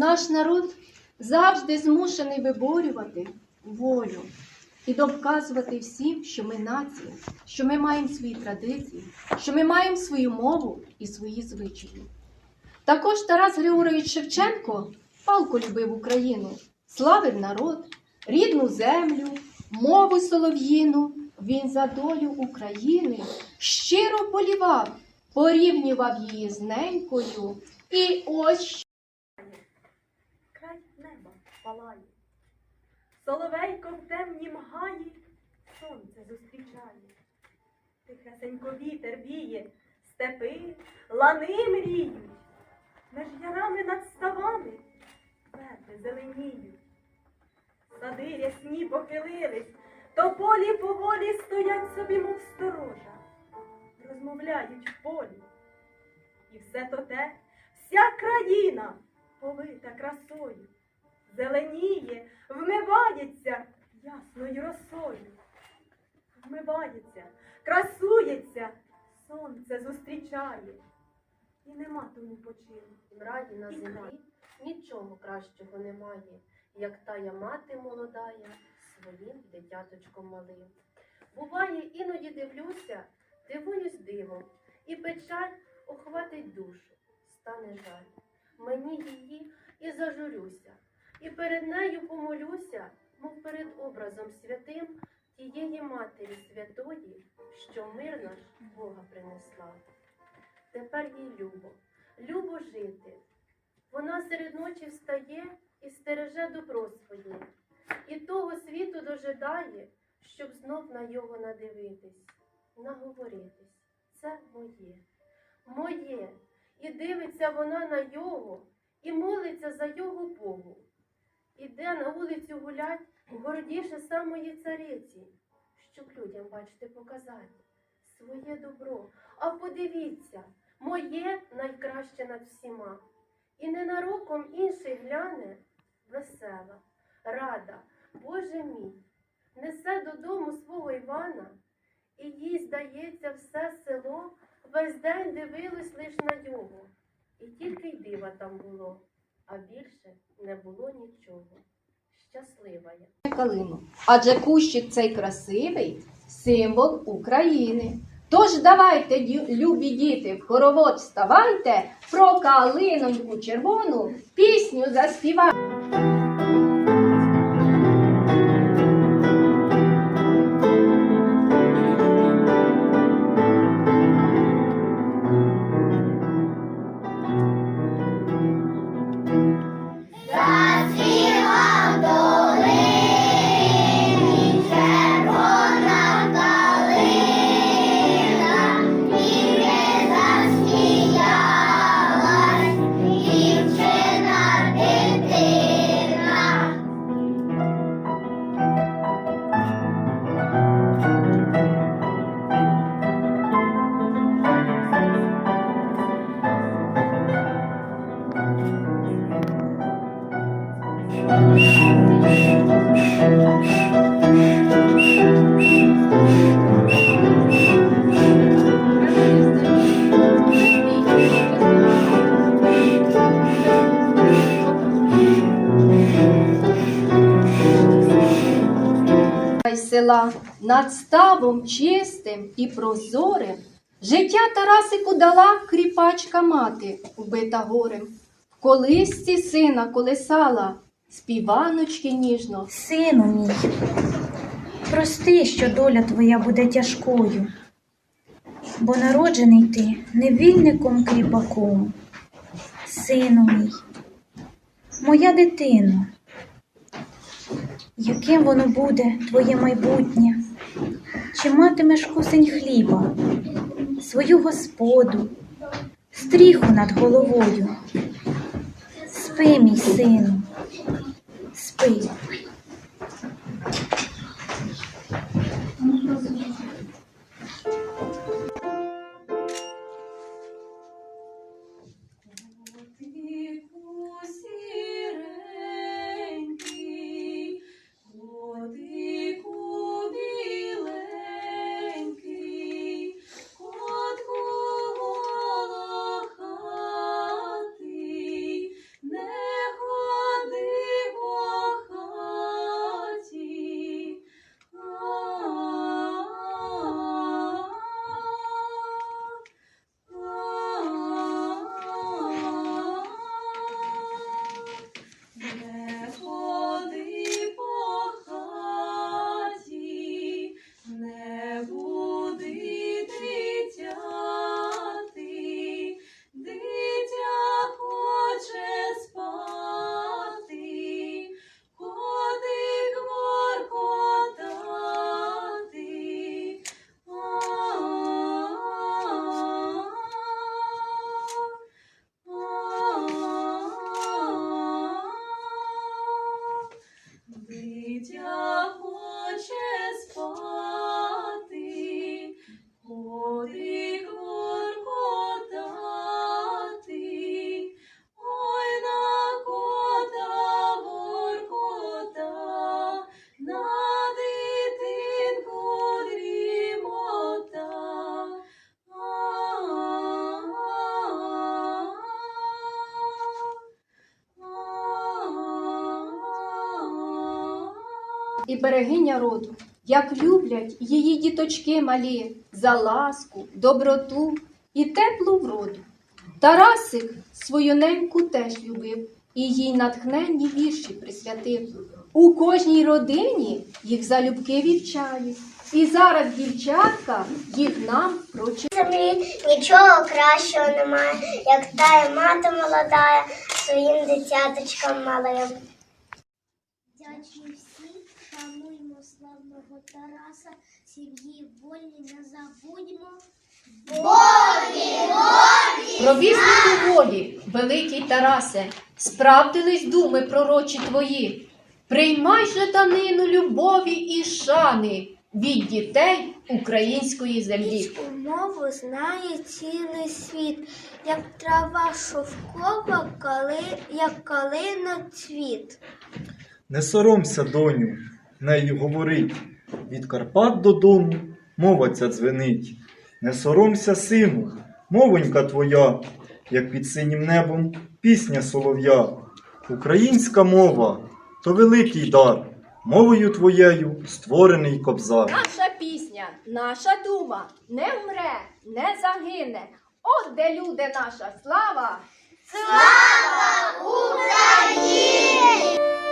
Наш народ завжди змушений виборювати волю і доказувати всім, що ми нація, що ми маємо свої традиції, що ми маємо свою мову і свої звичаї. Також Тарас Григорович Шевченко палко любив Україну, славив народ, рідну землю, мову солов'їну. Він за долю України щиро полівав, порівнював її з ненькою. І ось край неба палає. Соловейко в темнім сонце зустрічає. Тихесенько вітер віє, степи, лани мріють. Меж ярами над ставами верби зеленіють. Сади рясні похилились, то полі поволі стоять собі, мов сторожа, розмовляють в полі. І все то те, вся країна повита красою, зеленіє, вмивається ясною росою, вмивається, красується, сонце зустрічає, і нема тому почину. В раді на землі нічого кращого немає, як тая мати молодая своїм дитяточком малим. Буває, іноді дивлюся, дивуюсь дивом, і печаль охватить душу, стане жаль. Мені її і зажурюся, і перед нею помолюся, мов перед образом святим тієї Матері святої, що мир наш Бога принесла. Тепер їй любо, любо жити. Вона серед ночі встає і стереже добро своє, і того світу дожидає, щоб знов на його надивитись, наговоритись. Це моє, моє. І дивиться вона на його, і молиться за його Богу. Іде на вулицю гулять гордіше самої цариці, щоб людям, бачите, показати своє добро. А подивіться, моє найкраще над всіма. І ненароком інший гляне весела, рада, Боже мій, несе додому свого Івана, і їй, здається, все село весь день дивилось лиш на нього. І тільки й дива там було, а більше не було нічого. Щаслива я. калину. Адже кущик цей красивий символ України. Тож давайте, любі діти, в хоровод вставайте, про калиноньку червону пісню заспівайте. Села над ставом чистим і прозорим життя Тарасику дала кріпачка мати, вбита горем. В колисці сина колесала, співаночки ніжно Сину мій, прости, що доля твоя буде тяжкою, бо народжений ти невільником кріпаком. Сину мій, моя дитино, яким воно буде твоє майбутнє? Чи матимеш кусень хліба, свою господу, стріху над головою? Спи, мій сину, спи. 回 і берегиня роду, як люблять її діточки малі за ласку, доброту і теплу вроду. Тарасик свою неньку теж любив і їй натхненні вірші присвятив. У кожній родині їх залюбки вівчають. І зараз дівчатка їх нам землі нічого кращого немає, як тая мати молодая своїм дитяточкам малим. Славного Тараса, сім'ї вольні не забудьмо. Провіснику волі, великий Тарасе, справдились думи пророчі твої. Приймай же данину любові і шани від дітей української землі. Річку мову знає цілий світ, як трава шовкова, коли, як калина цвіт. Не соромся, доню, нею говорить. Від Карпат додому мова ця дзвенить. Не соромся, сину, мовонька твоя, як під синім небом пісня солов'я. Українська мова то великий дар. Мовою твоєю створений кобзар. Наша пісня, наша дума не вмре, не загине. От де люди наша слава! Слава Україні!